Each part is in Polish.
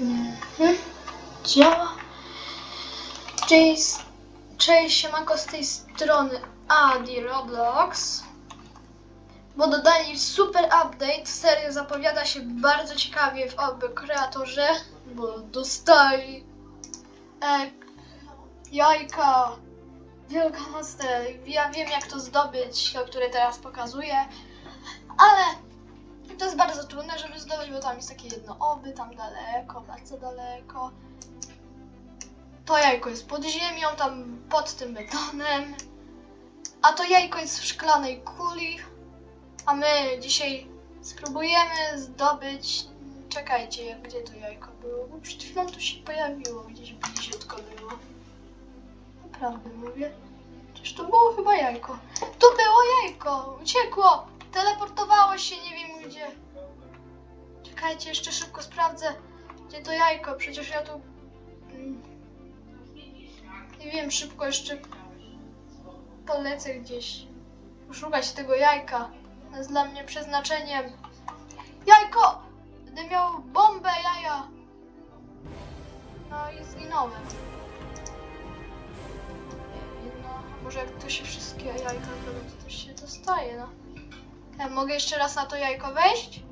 Mhm. Działa. Cześć, cześć, siemanko z tej strony Adi Roblox. Bo dodali super update, serio zapowiada się bardzo ciekawie w oby kreatorze, bo dostali e, jajka wielkanocne. Ja wiem jak to zdobyć, które teraz pokazuję, ale to jest bardzo trudne, żeby zdobyć, bo tam jest takie jedno oby, tam daleko, bardzo daleko. To jajko jest pod ziemią, tam pod tym betonem. A to jajko jest w szklanej kuli. A my dzisiaj spróbujemy zdobyć. Czekajcie, gdzie to jajko było? Bo przed chwilą to się pojawiło, gdzieś bliziutko było. Naprawdę mówię. Przecież to było chyba jajko. Tu było jajko! Uciekło! Teleportowało się nie wiem gdzie. Czekajcie, jeszcze szybko sprawdzę, gdzie to jajko. Przecież ja tu. mm, Nie wiem, szybko jeszcze polecę gdzieś. Poszukać tego jajka. To jest dla mnie przeznaczeniem. Jajko! Będę miał bombę jaja. No i zginąłem. No, może jak to się wszystkie jajka zrobią, to się dostaje, no. Ja mogę jeszcze raz na to jajko wejść?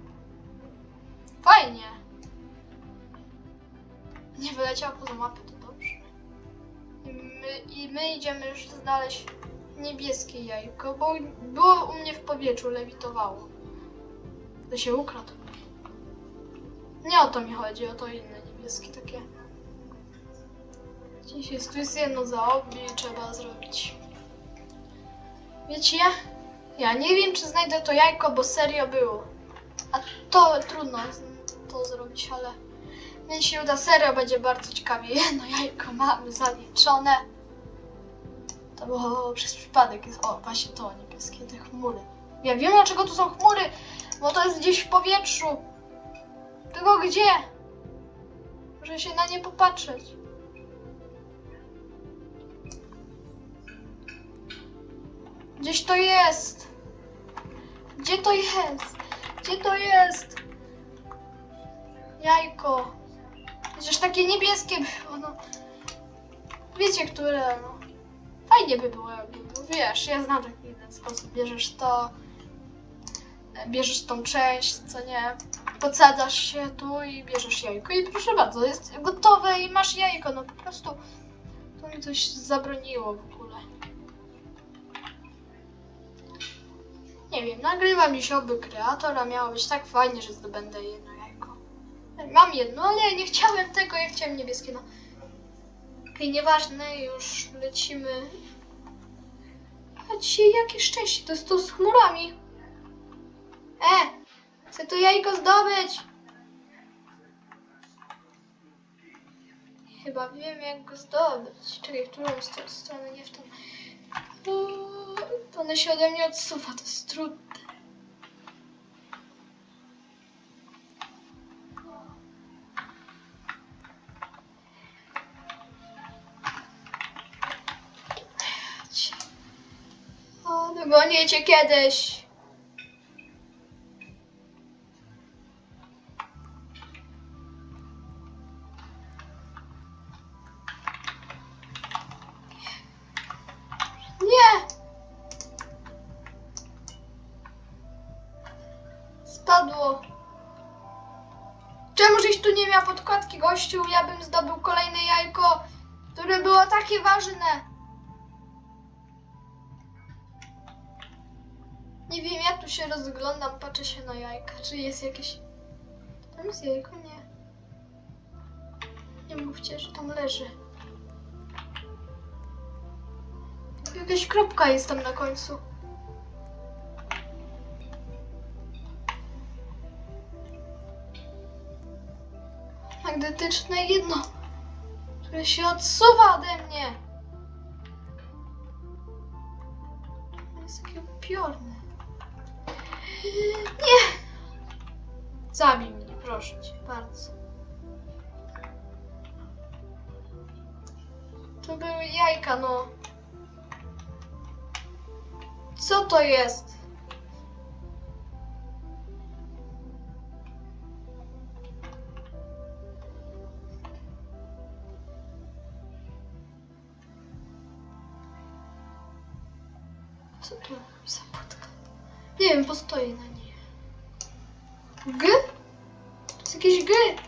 Fajnie. Nie wyleciał poza mapę, to dobrze. I my, I my idziemy już znaleźć niebieskie jajko, bo było u mnie w powietrzu, lewitowało. To się ukradł. Nie o to mi chodzi, o to inne niebieskie takie. Gdzieś jest, tu jest jedno za obi, trzeba zrobić. Wiecie, ja nie wiem, czy znajdę to jajko, bo serio było. A to trudno to zrobić, ale mnie się uda serio, będzie bardzo ciekawie. Jedno jajko mamy zaliczone. To było przez przypadek. Jest, o, właśnie to, niebieskie, te chmury. Ja wiem, dlaczego tu są chmury, bo to jest gdzieś w powietrzu. Tylko gdzie? Muszę się na nie popatrzeć. Gdzieś to jest. Gdzie to jest? Gdzie to jest? Jajko. Przecież takie niebieskie było, no. Wiecie, które, no. Fajnie by było, jakby, no wiesz, ja znam taki jeden sposób. Bierzesz to, bierzesz tą część, co nie, podsadzasz się tu i bierzesz jajko i proszę bardzo, jest gotowe i masz jajko, no po prostu to mi coś zabroniło Nie wiem, nagrywa mi się oby kreator, a miało być tak fajnie, że zdobędę jedno jajko. Mam jedno, ale nie chciałem tego, ja chciałem niebieskie, no. Okej, nieważne, już lecimy. A jakie szczęście, to jest to z chmurami. E, chcę to jajko zdobyć. Chyba wiem, jak go zdobyć. Czekaj, w którą st- stronę, nie w tą. To one się ode mnie odsuwa, to jest trudne. O, dogonię cię kiedyś. Podkładki, gościu? Ja bym zdobył kolejne jajko, które było takie ważne. Nie wiem, ja tu się rozglądam, patrzę się na jajka. Czy jest jakieś... Tam jest jajko? Nie. Nie mówcie, że tam leży. Jakaś kropka jest tam na końcu. Magnetyczne jedno, które się odsuwa ode mnie. To jest takie upiorne. Nie! Zabij mnie, proszę cię, bardzo. To były jajka, no. Co to jest? Postoję na niej. G? To jest jakieś G. G.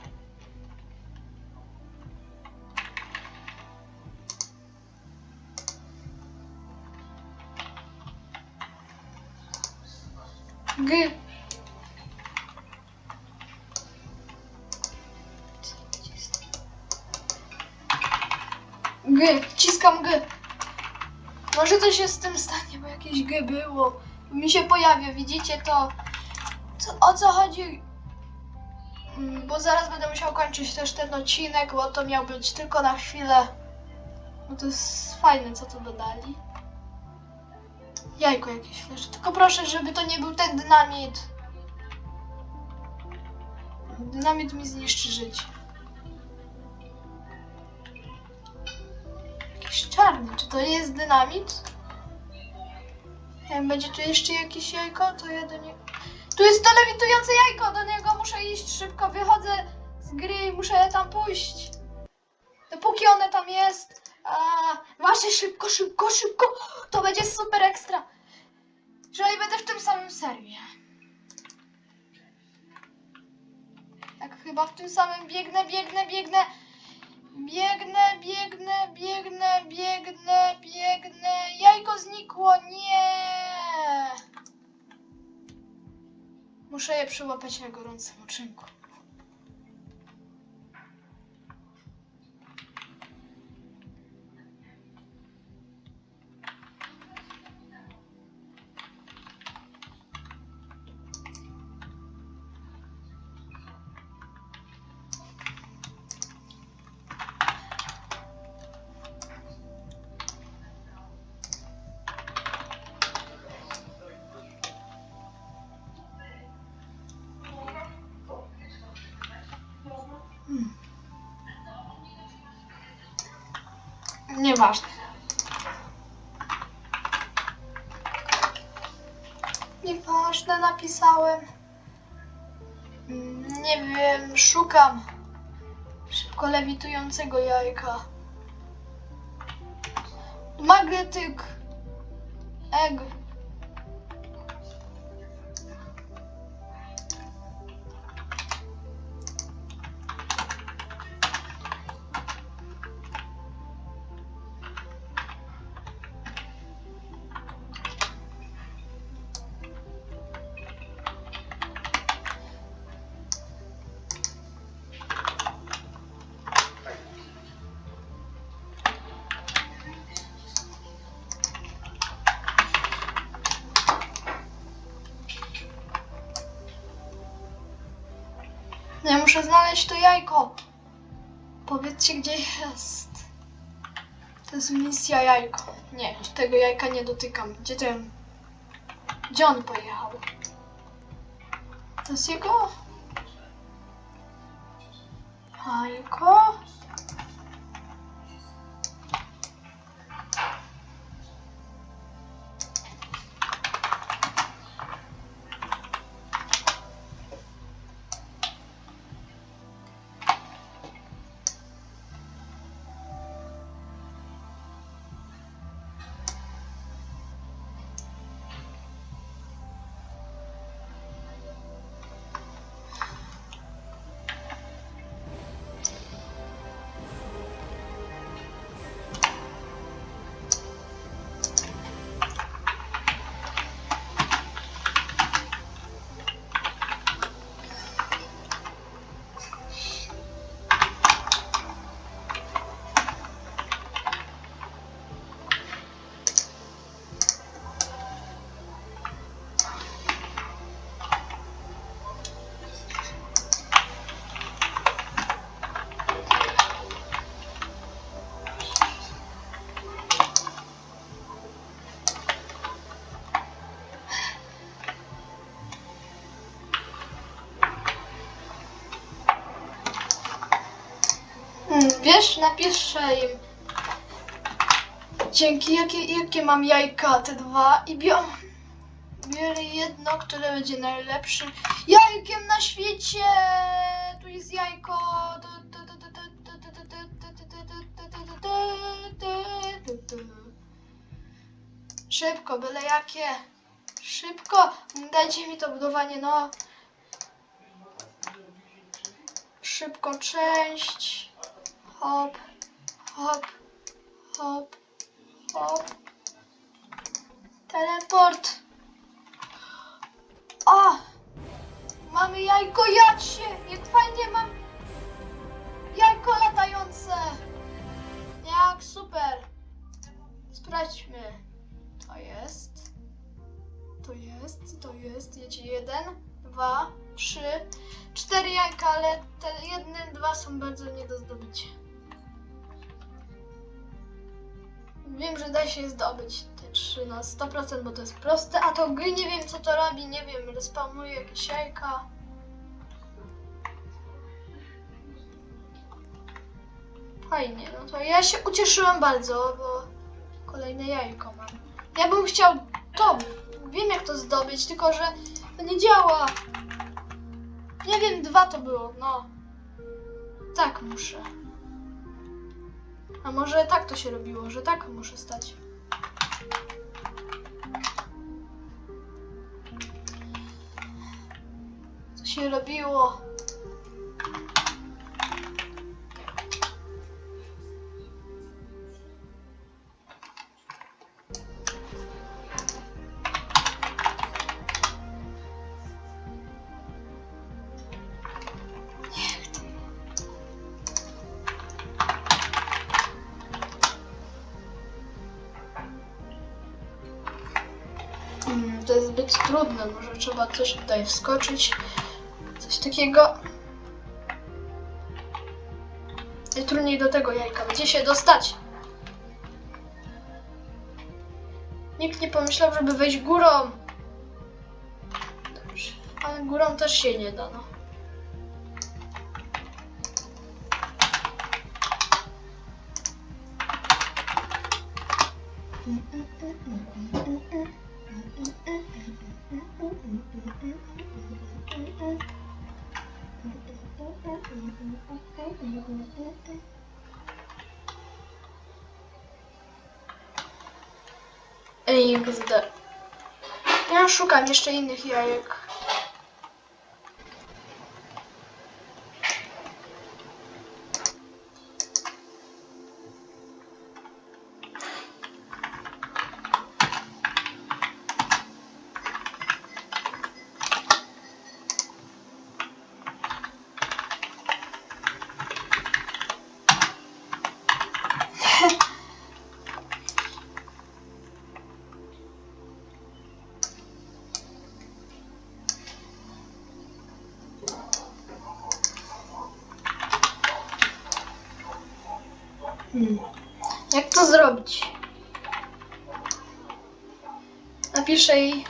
jakieś G było. Mi się pojawia, widzicie to? Co, o co chodzi? Mm, Bo zaraz będę musiał kończyć też ten odcinek, bo to miał być tylko na chwilę. Bo to jest fajne, co tu dodali. Jajko jakieś leży. Tylko proszę, żeby to nie był ten dynamit. Dynamit mi zniszczy życie. Jakiś czarny. Czy to jest dynamit? Jak będzie tu jeszcze jakieś jajko, to ja do niego... Tu jest to lewitujące jajko, do niego muszę iść szybko, wychodzę z gry i muszę tam pójść. Dopóki one tam jest. A, właśnie szybko, szybko, szybko. To będzie super ekstra. Jeżeli będę w tym samym serwie. Tak chyba w tym samym biegnę, biegnę, biegnę. Biegnę, biegnę, biegnę, biegnę, biegnę. Jajko znikło, nie. Muszę je przyłapać na gorącym uczynku. Nieważne. Nieważne, napisałem. Mm, Nie wiem, szukam szybko lewitującego jajka. Magnetyk. Egg. Ja muszę znaleźć to jajko. Powiedzcie, gdzie jest. To jest misja jajko. Nie, tego jajka nie dotykam. Gdzie ten? Gdzie on pojechał? To jest jego? Jajko? Wiesz, napiszę im. Dzięki, jakie, jakie mam jajka, te dwa i biorę, jedno, które będzie najlepszym jajkiem na świecie. Tu jest jajko. Szybko, byle jakie. Szybko. Dajcie mi to budowanie, no. Szybko część. Hop, hop, hop, hop. Teleport. O! Mamy jajko jacie! Jak fajnie mam jajko latające! Jak super! Sprawdźmy. To jest. To jest, to jest. Jedzie jeden, dwa, trzy, cztery jajka, ale te jedne, dwa są bardzo nie do zdobycia. Że da się zdobyć te trzy na 100%, bo to jest proste, a to gry nie wiem co to robi, nie wiem, respawnuje jakieś jajka. Fajnie, no to ja się ucieszyłam bardzo, bo kolejne jajko mam. Ja bym chciał to, wiem jak to zdobyć, tylko że to nie działa. Nie wiem, dwa to było, no. Tak muszę. A może tak to się robiło, że tak muszę stać. Co się robiło? Coś tutaj wskoczyć. Coś takiego. Najtrudniej do tego jajka. Gdzie się dostać? Nikt nie pomyślał, żeby wejść górą. Dobrze. Ale górą też się nie da, no. Ej. Ja szukam jeszcze innych jajek. To zrobić? Napiszę jej.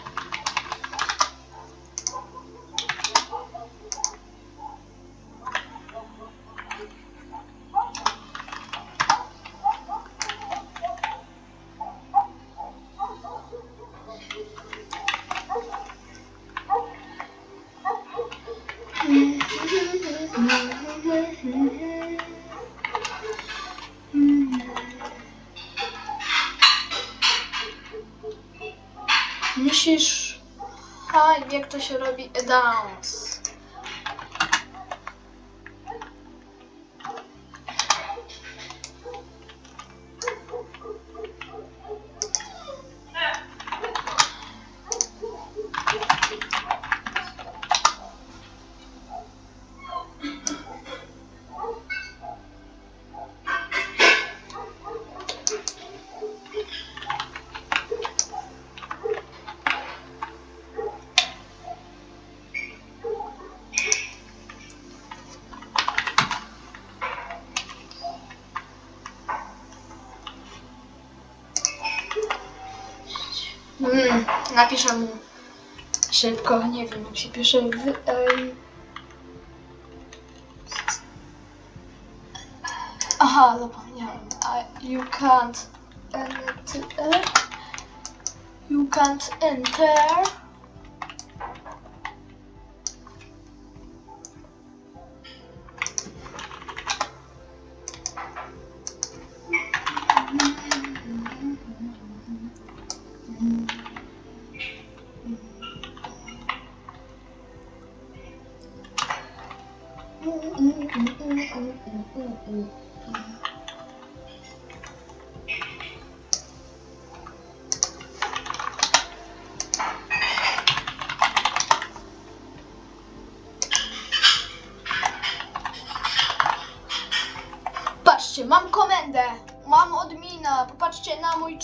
Napiszę mu szybko, nie wiem jak się pisze. W, em. Aha, zapomniałem. You can't enter. You can't enter.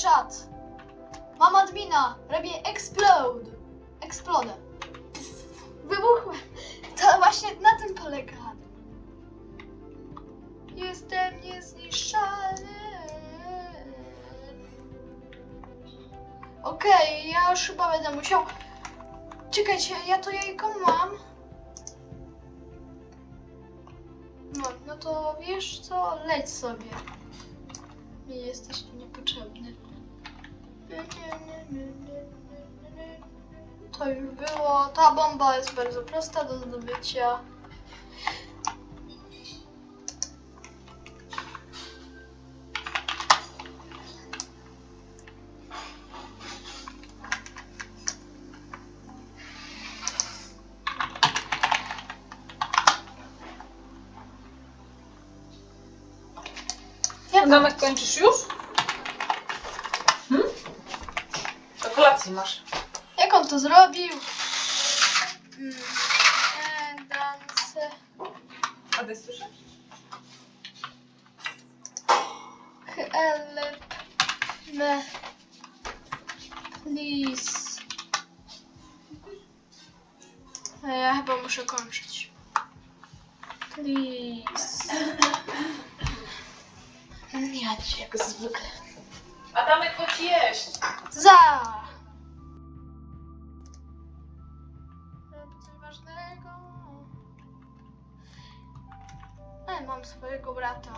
Czat. Mam admina. Robię explode. Explodę. Wybuchłem. To właśnie na tym polega. Jestem niezniszczalny. Okej, ja już chyba będę musiał. Czekajcie, ja to jajko mam. No, no to wiesz co, leć sobie. Mi jesteś niepotrzebny. To już było. Ta bomba jest bardzo prosta do zdobycia. Kolacji masz. Jak on to zrobił? Mm, e, dance. A ty słyszysz? Mam swojego brata.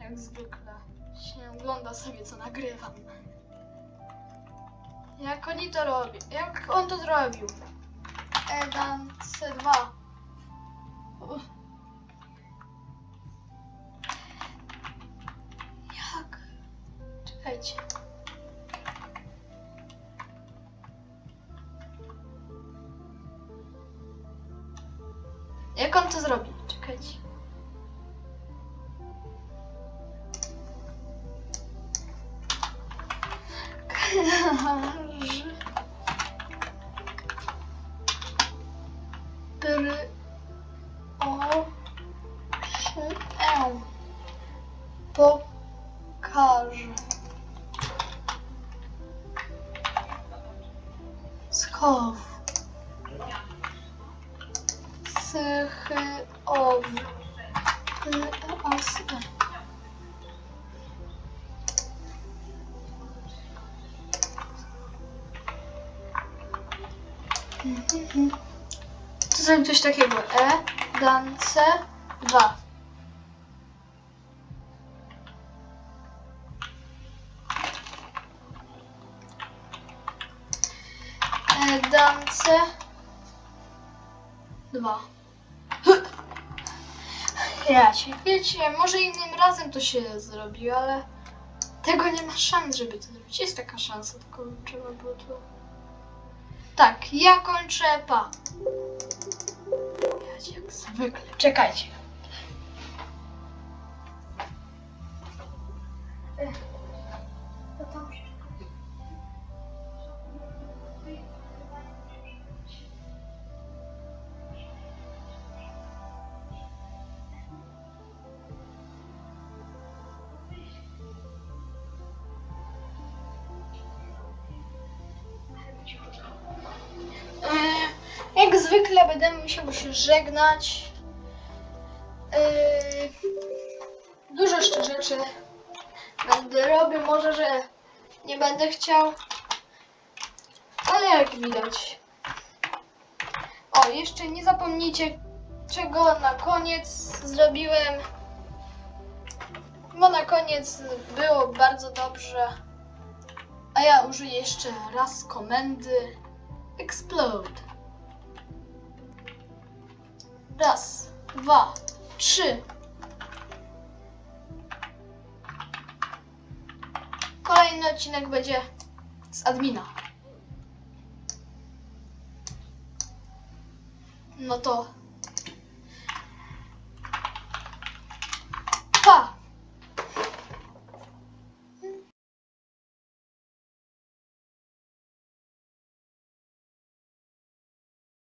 Jak zwykle. Się ogląda sobie, co nagrywam. Jak oni to robią? Jak on to zrobił? Edan C2. Böyle coś takiego. E, dance, 2. E, dance, 2. Ja cię, wiecie, może innym razem to się zrobi, ale tego nie ma szans, żeby to zrobić. Jest taka szansa, tylko trzeba było to... Tak, ja kończę, pa. Jak zwykle. Czekajcie. Jak zwykle będę musiał się żegnać. Yy, Dużo jeszcze rzeczy będę robił. Może, że nie będę chciał. Ale jak widać. O, jeszcze nie zapomnijcie, czego na koniec zrobiłem. Bo na koniec było bardzo dobrze. A ja użyję jeszcze raz komendy Explode. Raz, dwa, trzy. Kolejny odcinek będzie z admina. No to